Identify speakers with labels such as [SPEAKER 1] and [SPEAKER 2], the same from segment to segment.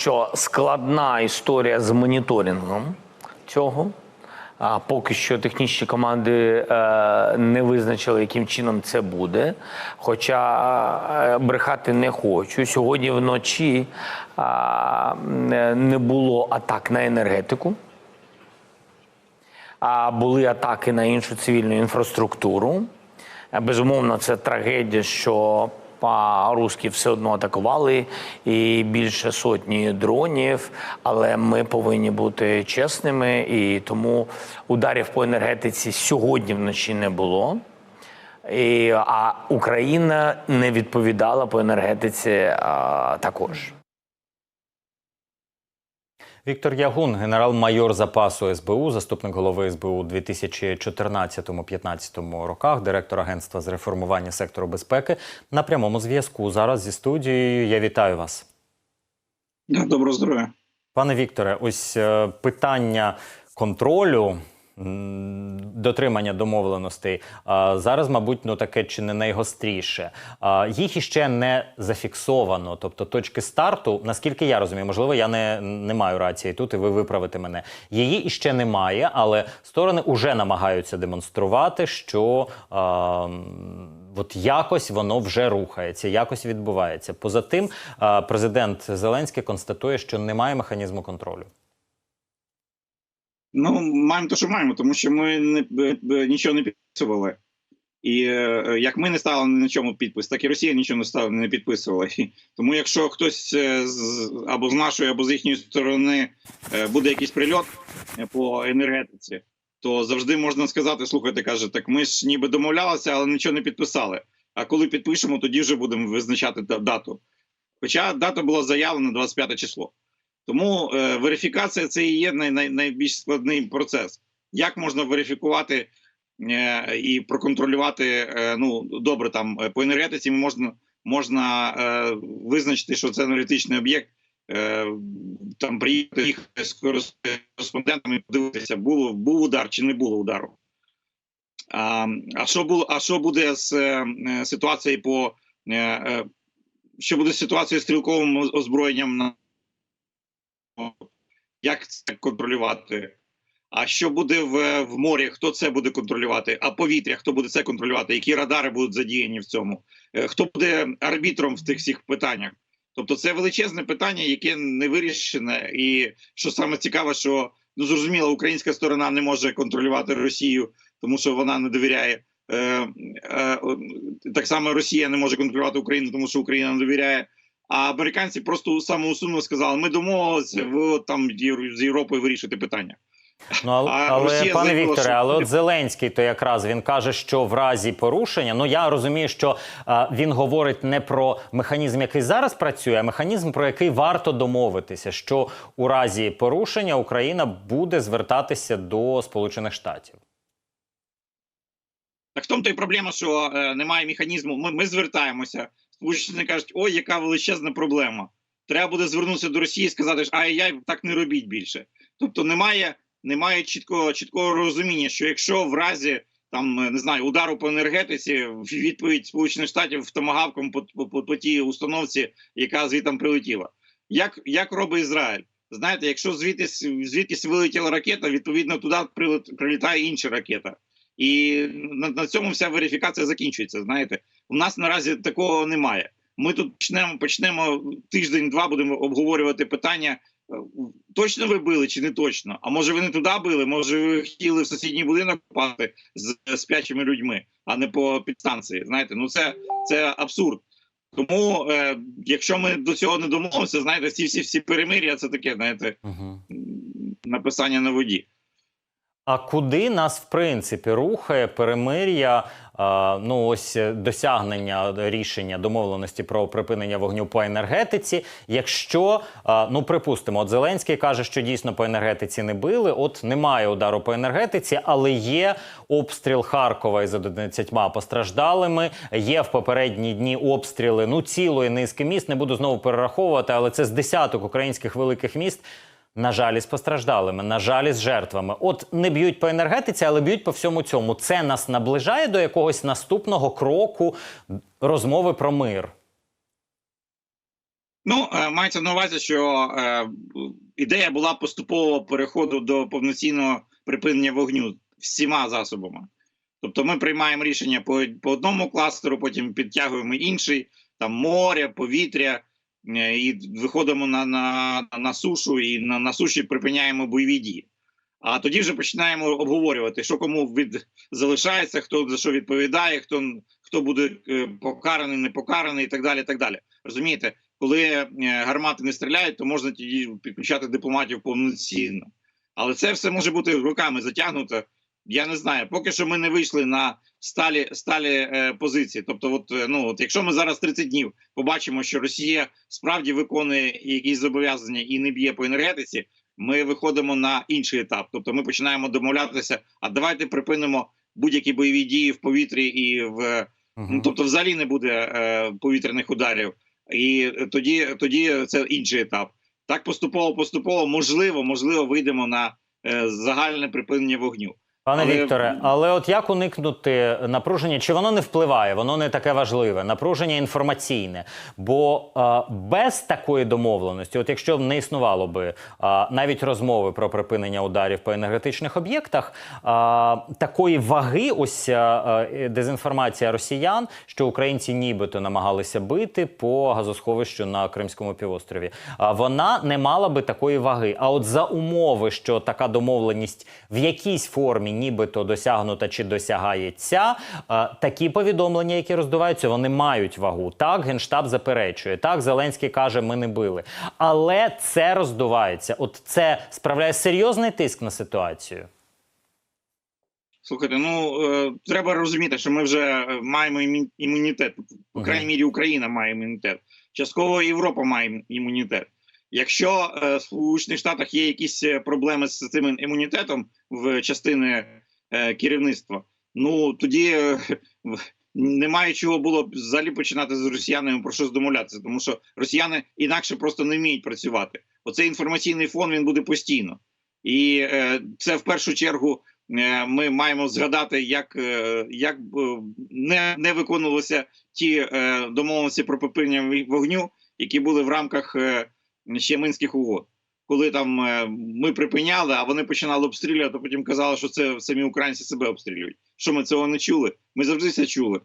[SPEAKER 1] що складна історія з моніторингом цього. А поки що технічні команди е, не визначили, яким чином це буде. Хоча е, брехати не хочу. Сьогодні вночі е, не було атак на енергетику, а були атаки на іншу цивільну інфраструктуру. Е, Безумовно, це трагедія, що а, русські все одно атакували і більше сотні дронів. Але ми повинні бути чесними, і тому ударів по енергетиці сьогодні вночі не було. І, а Україна не відповідала по енергетиці а, також.
[SPEAKER 2] Віктор Ягун, генерал-майор запасу СБУ, заступник голови СБУ у 2014-2015 роках, директор агентства з реформування сектору безпеки. На прямому зв'язку зараз зі студією. Я вітаю вас.
[SPEAKER 3] Доброго здоров'я.
[SPEAKER 2] Пане Вікторе, ось е, питання контролю. Дотримання домовленостей зараз, мабуть, ну таке чи не найгостріше. Їх іще не зафіксовано. Тобто, точки старту, наскільки я розумію, можливо, я не, не маю рації тут, і ви виправите мене. Її іще немає, але сторони вже намагаються демонструвати, що а, от якось воно вже рухається, якось відбувається. Поза тим, президент Зеленський констатує, що немає механізму контролю.
[SPEAKER 3] Ну, маємо те, що маємо, тому що ми не, нічого не підписували. І е, як ми не ставили на чому підпис, так і Росія нічого не ставила, не підписувала. І, тому якщо хтось е, з, або з нашої, або з їхньої сторони е, буде якийсь прильот е, по енергетиці, то завжди можна сказати: слухайте, каже, так ми ж ніби домовлялися, але нічого не підписали. А коли підпишемо, тоді вже будемо визначати дату. Хоча дата була заявлена 25 число. Тому е, верифікація це і є най, най, найбільш складний процес. Як можна верифікувати е, і проконтролювати? Е, ну добре, там е, по енергетиці можна, можна е, визначити, що це енергетичний об'єкт. Е, там приїхати їх з кореспондентами подивитися, було був удар чи не було удару. А, а що було? А що буде з е, ситуацією по е, е, що буде з ситуацією з стрілковим озброєнням на як це контролювати? А що буде в, в морі? Хто це буде контролювати? А повітря, хто буде це контролювати? Які радари будуть задіяні в цьому? Е, Хто буде арбітром в тих всіх питаннях? Тобто, це величезне питання, яке не вирішене, і що саме цікаве, що ну зрозуміло, українська сторона не може контролювати Росію, тому що вона не довіряє. Е, е, так само Росія не може контролювати Україну, тому що Україна не довіряє. А американці просто самоусунно сказали: ми домовилися, ви там з Європою вирішите питання.
[SPEAKER 2] Ну, але,
[SPEAKER 3] А
[SPEAKER 2] але пане Вікторе,
[SPEAKER 3] що-
[SPEAKER 2] але от Зеленський, то якраз він каже, що в разі порушення, ну я розумію, що а, він говорить не про механізм, який зараз працює, а механізм, про який варто домовитися, що у разі порушення Україна буде звертатися до Сполучених Штатів.
[SPEAKER 3] Так в тому то й проблема, що е, немає механізму. Ми, ми звертаємося. Сполучені кажуть, ой, яка величезна проблема. Треба буде звернутися до Росії і сказати, що ай-яй, так не робіть більше. Тобто немає, немає чіткого, чіткого розуміння, що якщо в разі там не знаю удару по енергетиці, відповідь Сполучених Штатів томагавком по, по, по, по тій установці, яка звідти прилетіла. Як, як робить Ізраїль? Знаєте, якщо звідтись, звідкись вилетіла ракета, відповідно туди прилітає інша ракета. І на, на цьому вся верифікація закінчується. Знаєте, у нас наразі такого немає. Ми тут почнемо почнемо тиждень-два, будемо обговорювати питання. Точно ви били чи не точно? А може ви не туди били? Може ви хотіли в сусідній будинок попасти з спячими людьми, а не по підстанції? Знаєте, ну це, це абсурд. Тому, е, якщо ми до цього не домовимося, знаєте, ці всі всі перемир'я, це таке, знаєте,
[SPEAKER 2] Угу.
[SPEAKER 3] м, написання на воді.
[SPEAKER 2] А куди нас в принципі рухає перемир'я? ну ось е, досягнення рішення домовленості про припинення вогню по енергетиці. Якщо ну припустимо, от Зеленський каже, що дійсно по енергетиці не били. От немає удару по енергетиці, але є обстріл Харкова із 11 постраждалими. Є в попередні дні обстріли ну цілої низки міст. Не буду знову перераховувати, але це з десяток українських великих міст. На жаль, із постраждалими, на жаль, із жертвами. От не б'ють по енергетиці, але б'ють по всьому цьому. Це нас наближає до якогось наступного кроку розмови про мир.
[SPEAKER 3] Ну, е, мається на увазі, що е, ідея була поступового переходу до повноцінного припинення вогню всіма засобами. Тобто ми приймаємо рішення по, по одному кластеру, потім підтягуємо інший, там море, повітря, і виходимо на, на, на сушу, і на, на суші припиняємо бойові дії. А тоді вже починаємо обговорювати, що кому від залишається, хто за що відповідає, хто, хто буде е, покараний, не покараний, і так далі. Так далі. Розумієте, коли е, гармати не стріляють, то можна тоді підключати дипломатів повноцінно. Але це все може бути руками затягнуто. Я не знаю. Поки що ми не вийшли на сталі сталі е, позиції. Тобто, от, е, ну, от якщо ми зараз 30 днів побачимо, що Росія справді виконує якісь зобов'язання і не б'є по енергетиці, ми виходимо на інший етап. Тобто ми починаємо домовлятися, а давайте припинимо будь-які бойові дії в повітрі і в Ну, тобто, взагалі не буде е, повітряних ударів, і тоді, тоді це інший етап. Так поступово, поступово, можливо, можливо, вийдемо на е, загальне припинення вогню.
[SPEAKER 2] Пане
[SPEAKER 3] Але-
[SPEAKER 2] Вікторе, але от як уникнути напруження? Чи воно не впливає? Воно не таке важливе. Напруження інформаційне. Бо е, без такої домовленості, от якщо не існувало би е, навіть розмови про припинення ударів по енергетичних об'єктах, е, такої ваги, ось е, е, дезінформація росіян, що українці нібито намагалися бити по газосховищу на Кримському півострові, а вона не мала би такої ваги. А от за умови, що така домовленість в якійсь формі нібито досягнута чи досягається, е, такі повідомлення, які роздуваються, вони мають вагу. Так, генштаб заперечує. Так, Зеленський каже, ми не били. Але це роздувається. От це справляє серйозний тиск на ситуацію.
[SPEAKER 3] Слухайте, ну е, треба розуміти, що ми вже е, маємо імунітет. По крайній мірі, Україна має імунітет. Частково Європа має імунітет. Якщо е, в Сполучених Штатах є якісь е, проблеми з цим імунітетом в частини е, керівництва, ну тоді немає чого було б взагалі починати з росіянами про щось домовлятися, тому що росіяни інакше просто не вміють працювати. Оцей інформаційний фон він буде постійно, і це в першу чергу ми маємо згадати, як, як не, не виконувалися ті домовленості про припинення вогню, які були в рамках ще Минських угод. Коли там е, ми припиняли, а вони починали обстрілювати, а потім казали, що це самі українці себе обстрілюють. Що ми цього не чули? Ми завжди це чули.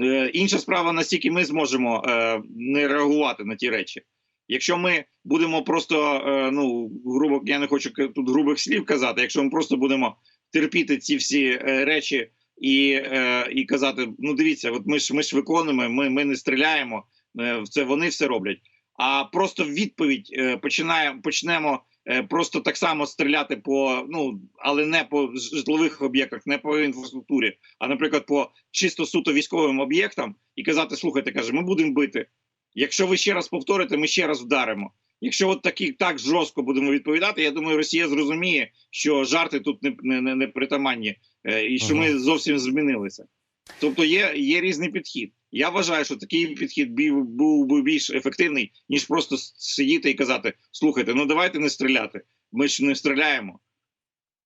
[SPEAKER 3] Е, інша справа, настільки ми зможемо е, не реагувати на ті речі. Якщо ми будемо просто, ну грубо я не хочу тут грубих слів казати, якщо ми просто будемо терпіти ці всі речі і, і казати: ну дивіться, от ми ж ми ж виконуємо, ми, ми не стріляємо, це вони все роблять. А просто в відповідь е, починаємо почнемо е, просто так само стріляти по ну але не по житлових об'єктах, не по інфраструктурі, а наприклад, по чисто суто військовим об'єктам, і казати: слухайте, каже, ми будемо бити. Якщо ви ще раз повторите, ми ще раз вдаримо. Якщо от такі так жорстко будемо відповідати, я думаю, Росія зрозуміє, що жарти тут не, не, не, притаманні, е, і що ми зовсім змінилися. Тобто є, є різний підхід. Я вважаю, що такий підхід був би більш ефективний, ніж просто сидіти і казати: слухайте, ну давайте не стріляти. Ми ж не стріляємо.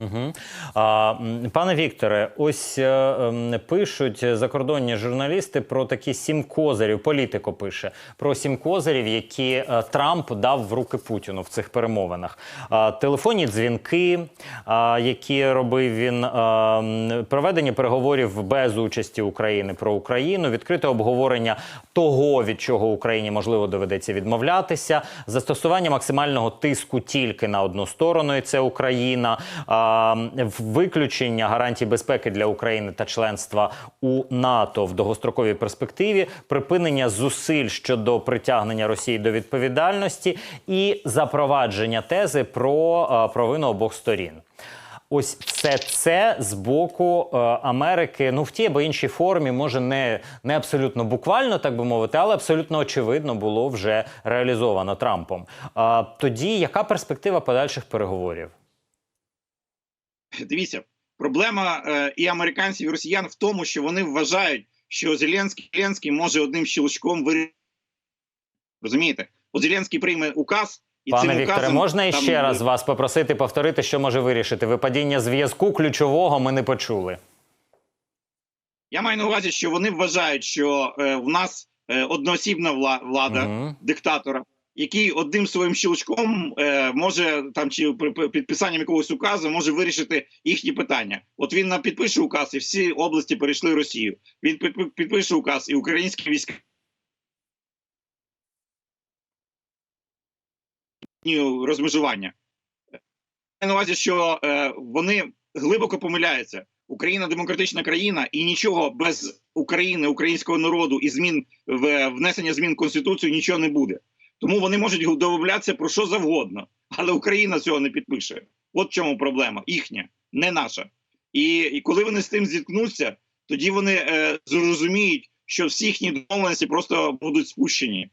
[SPEAKER 2] Угу. А, пане Вікторе, ось е, ем, пишуть закордонні журналісти про такі сім козирів. Політико пише про сім козирів, які е, Трамп дав в руки Путіну в цих перемовинах. А, телефонні дзвінки, а, які робив він, м, проведення переговорів без участі України про Україну, відкрите обговорення того, від чого Україні можливо доведеться відмовлятися, застосування максимального тиску тільки на одну сторону, і це Україна, виключення гарантій безпеки для України та членства у НАТО в довгостроковій перспективі, припинення зусиль щодо притягнення Росії до відповідальності і запровадження тези про провину обох сторін. Ось все це з боку е, Америки, ну в тій або іншій формі, може не, не абсолютно буквально, так би мовити, але абсолютно очевидно було вже реалізовано Трампом. А тоді яка перспектива подальших переговорів?
[SPEAKER 3] Дивіться, проблема е, і американців, і росіян в тому, що вони вважають, що Зеленський, Зеленський може одним щелчком вирішити. Розумієте? От Зеленський прийме указ, і
[SPEAKER 2] Пане
[SPEAKER 3] цим
[SPEAKER 2] Вікторе,
[SPEAKER 3] указом
[SPEAKER 2] можна
[SPEAKER 3] там,
[SPEAKER 2] іще раз вас попросити повторити, що може вирішити? Випадіння зв'язку ключового ми не почули.
[SPEAKER 3] Я маю на увазі, що вони вважають, що е, в нас е, одноосібна вла- влада
[SPEAKER 2] Мгм.
[SPEAKER 3] диктатора, який одним своїм щелчком е, може там чи підписанням якогось указу може вирішити їхні питання. От він нам підпише указ, і всі області перейшли Росію. Він підпише указ, і українські війська розмежування. На увазі, що е, вони глибоко помиляються. Україна демократична країна, і нічого без України, українського народу і змін в внесення змін в конституцію нічого не буде. Тому вони можуть домовлятися про що завгодно, але Україна цього не підпише. От в чому проблема їхня, не наша. І, і коли вони з тим зіткнуться, тоді вони е, зрозуміють, що всі їхні домовленості просто будуть спущені.